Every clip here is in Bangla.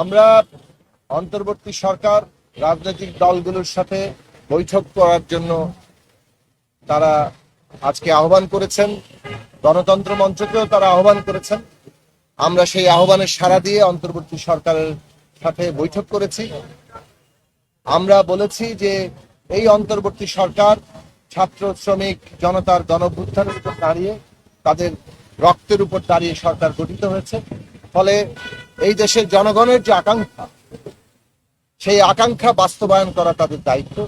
আমরা অন্তর্বর্তী সরকার, রাজনৈতিক দলগুলোর সাথে বৈঠক করার জন্য তারা আজকে আহ্বান করেছেন, গণতন্ত্র মঞ্চকেও তারা আহ্বান করেছেন। আমরা সেই আহ্বানের সাড়া দিয়ে অন্তর্বর্তী সরকারের সাথে বৈঠক করেছি। আমরা বলেছি যে এই অন্তর্বর্তী সরকার ছাত্র, শ্রমিক, জনতার গণভ্যুত্থানের উপর দাঁড়িয়ে তাদের রক্তের উপর দাঁড়িয়ে সরকার গঠিত হয়েছে। ফলে এই দেশের জনগণের যে আকাঙ্ক্ষা, সেই আকাঙ্ক্ষা বাস্তবায়ন করা তাদের দায়িত্ব।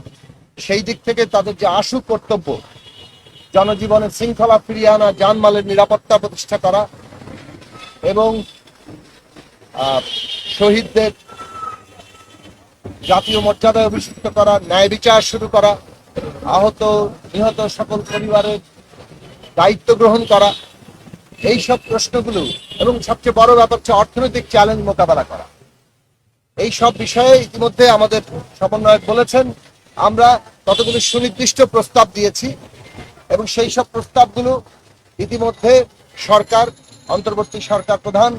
সেই দিক থেকে তাদের যে আশু কর্তব্য, জনজীবনের শৃঙ্খলা ফিরিয়ে আনা জানমালের নিরাপত্তা প্রতিষ্ঠা করা এবং শহীদদের জাতীয় মর্যাদায় অভিষিক্ত করা, ন্যায় বিচার শুরু করা, আহত, নিহত সকল পরিবারের দায়িত্ব গ্রহণ করা এই সব প্রশ্নগুলো এবং সবচেয়ে বড় ব্যাপার হচ্ছে অর্থনৈতিক চ্যালেঞ্জ মোকাবেলা করা। এই সব বিষয়ে ইতিমধ্যে আমাদের সমন্বয়ক বলেছেন। আমরা কতগুলো সুনির্দিষ্ট প্রস্তাব দিয়েছি এবং সেই সব প্রস্তাবগুলো ইতিমধ্যে সরকার, অন্তর্বর্তী সরকার প্রধান,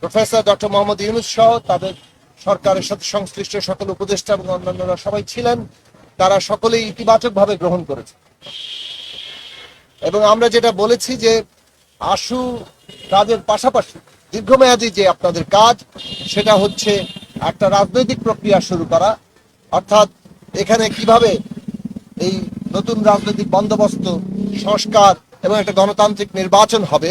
প্রফেসর ডক্টর মোহাম্মদ ইউনুস সহ তাদের সরকারের সাথে সংশ্লিষ্ট সকল উপদেষ্টা এবং অন্যান্যরা সবাই ছিলেন। তারা সকলেই ইতিবাচকভাবে গ্রহণ করেছে। এবং আমরা যেটা বলেছি যে আশু কাজের পাশাপাশি দীর্ঘমেয়াদী যে আপনাদের কাজ, সেটা হচ্ছে একটা রাজনৈতিক প্রক্রিয়া শুরু করা। অর্থাৎ এখানে কীভাবে এই নতুন রাজনৈতিক বন্দোবস্ত, সংস্কার এবং একটা গণতান্ত্রিক নির্বাচন হবে,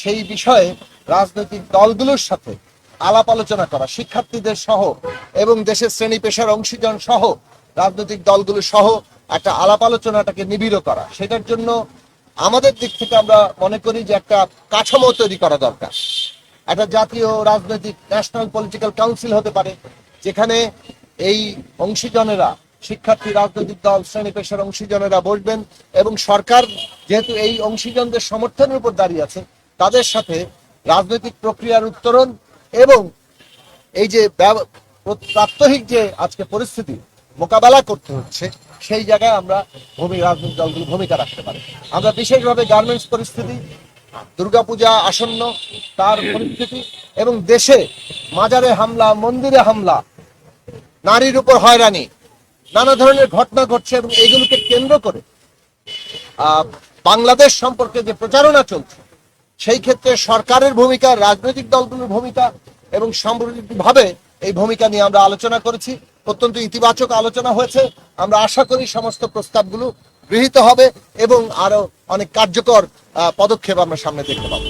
সেই বিষয়ে রাজনৈতিক দলগুলোর সাথে আলাপ আলোচনা করা, শিক্ষার্থীদের সহ এবং দেশের শ্রেণি পেশার অংশীজন সহ, রাজনৈতিক দলগুলো সহ একটা আলাপ আলোচনাটাকে নিবিড় করা। সেটার জন্য আমাদের দিক থেকে আমরা মনে করি যে একটা কাঠামো তৈরি করা দরকার। একটা জাতীয় রাজনৈতিক ন্যাশনাল পলিটিক্যাল কাউন্সিল হতে পারে, যেখানে এই অংশীজনেরা, শিক্ষার্থী, রাজনৈতিক দল, শ্রেণি পেশার অংশীজনেরা বসবেন এবং সরকার যেহেতু এই অংশীজনদের সমর্থনের উপর দাঁড়িয়ে আছে, তাদের সাথে রাজনৈতিক প্রক্রিয়ার উত্তরণ এবং এই যে প্রাত্যহিক যে আজকে পরিস্থিতি মোকাবেলা করতে হচ্ছে, সেই জায়গায় আমরা ভূমি রাজনৈতিক দলগুলো ভূমিকা রাখতে পারি। আমরা বিশেষভাবে গার্মেন্টস পরিস্থিতি, দুর্গাপূজা আসন্ন তার পরিস্থিতি এবং দেশে মাজারে হামলা, মন্দিরে হামলা, নারীর উপর হয়রানি, নানা ধরনের ঘটনা ঘটছে এবং এইগুলোকে কেন্দ্র করে বাংলাদেশ সম্পর্কে যে প্রচারণা চলছে, সেই ক্ষেত্রে সরকারের ভূমিকা, রাজনৈতিক দলগুলোর ভূমিকা এবং সাম্প্রতিকভাবে এই ভূমিকা নিয়ে আমরা আলোচনা করেছি। অত্যন্ত ইতিবাচক আলোচনা হয়েছে। আমরা আশা করি সমস্ত প্রস্তাবগুলো গৃহীত হবে এবং আরও অনেক কার্যকর পদক্ষেপ আমরা সামনে দেখতে পাবো।